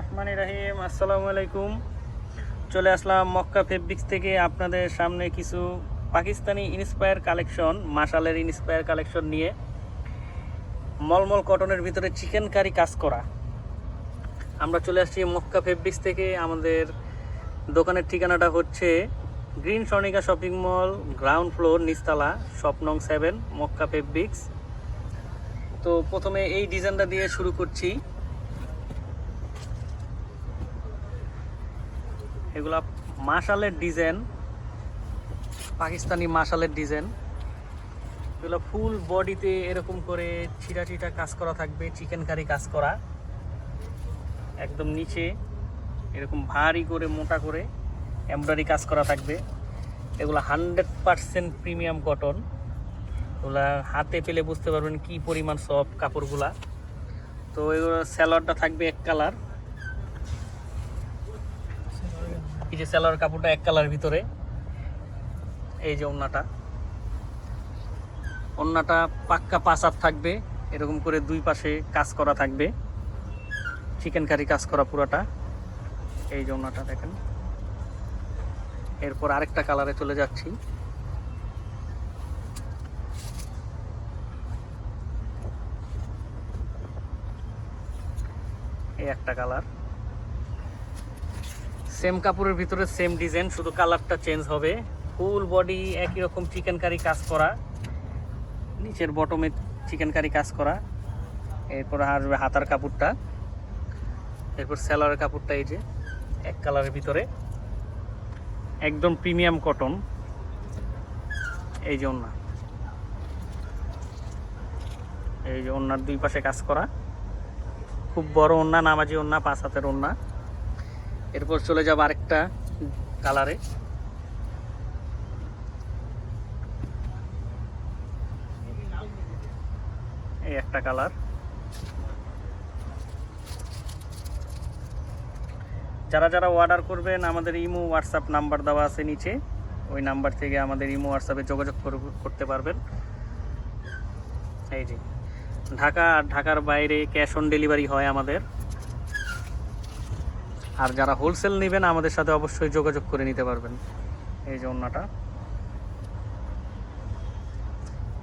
রহমান রাহিম আসসালামু আলাইকুম। চলে আসলাম মক্কা ফেব্রিক্স থেকে আপনাদের সামনে কিছু পাকিস্তানি ইন্সপায়ার কালেকশন মাসালের ইন্সপায়ার কালেকশন নিয়ে মলমল কটনের ভিতরে চিকেন কারি কাজ করা। আমরা চলে আসছি মক্কা ফেব্রিক্স থেকে। আমাদের দোকানের ঠিকানাটা হচ্ছে green Sonica shopping mall, ground floor নিস্তালা শপ নং সেভেন মক্কা ফেব্রিক্স। তো প্রথমে এই ডিজাইনটা দিয়ে শুরু করছি। এগুলা মাশালের ডিজাইন, পাকিস্তানি মাশালের ডিজাইন। এগুলো ফুল বডিতে এরকম করে ছিটা ছিটা কাজ করা থাকবে, চিকেন কারি কাজ করা। একদম নিচে এরকম ভারী করে, মোটা করে এমব্রয়ডারি কাজ করা থাকবে। এগুলো হান্ড্রেড পারসেন্ট প্রিমিয়াম কটন। ওগুলা হাতে পেলে বুঝতে পারবেন কি পরিমাণ সফট কাপড়গুলা। তো এগুলো স্যালোয়ারটা থাকবে এক কালার। এই যে স্যালোয়ার কাপড়টা এক কালার ভিতরে, এই যে ওন্নাটা। ওন্নাটা পাক্কা পাসার থাকবে, এরকম করে দুই পাশে কাজ করা থাকবে। চিকেন কারি কাজ করা পুরাটা। এই যে ওন্নাটা দেখেন। এরপর আরেকটা কালারে চলে যাচ্ছি। এই একটা কালার। সেম কাপড়ের ভিতরে, সেম ডিজাইন, শুধু কালারটা চেঞ্জ হবে। ফুল বডি একই রকম চিকেন কারি কাজ করা। নিচের বটমে চিকেন কারি কাজ করা। এরপর আসবে হাতার কাপড়টা। এরপর স্যালোয়ারের কাপড়টা এই যে, এক কালারের ভিতরে। একদম প্রিমিয়াম কটন এই যে ওন্না। এই যে ওন্নার দুই পাশে কাজ করা। খুব বড় ওন্না, নামাজি ওন্না, পাঁচ হাতের ওন্না। এরপর চলে যাব আরেকটা কালারে। এই একটা কালার। যারা যারা অর্ডার করবেন, আমাদের ইমো, হোয়াটসঅ্যাপ নাম্বার দেওয়া আছে নিচে। ওই নাম্বার থেকে আমাদের ইমো, হোয়াটসঅ্যাপে যোগাযোগ করতে পারবেন। এই যে, ঢাকা আর ঢাকার বাইরে ক্যাশ অন ডেলিভারি হয় আমাদের। আর যারা হোলসেল নেবেন, আমাদের সাথে অবশ্যই যোগাযোগ করে নিতে পারবেন। এই যে অন্যটা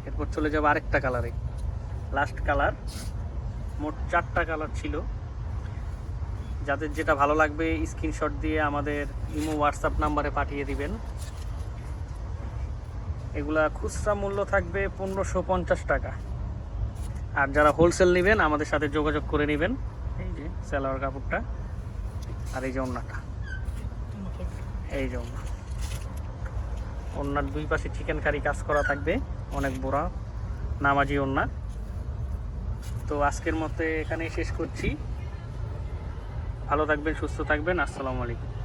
এরপর চলে যাব আরেকটা কালারে লাস্ট কালার মোট চারটা কালার ছিল। যাদের যেটা ভালো লাগবে স্ক্রিনশট দিয়ে আমাদের ইমো হোয়াটসঅ্যাপ নাম্বারে পাঠিয়ে দিবেন। এগুলা খুচরা মূল্য থাকবে পনেরোশো পঞ্চাশ টাকা। আর যারা হোলসেল নেবেন, আমাদের সাথে যোগাযোগ করে নেবেন। এই যে স্যালোয়ার কাপড়টা। আর এই যে অন্যটা। এই যে অন্যার দুই পাশে চিকেন কারি কাজ করা থাকবে, অনেক বড়, নামাজি অন্যা। তো আজকের মতো এখানেই শেষ করছি। ভালো থাকবেন, সুস্থ থাকবেন, আসসালামু আলাইকুম।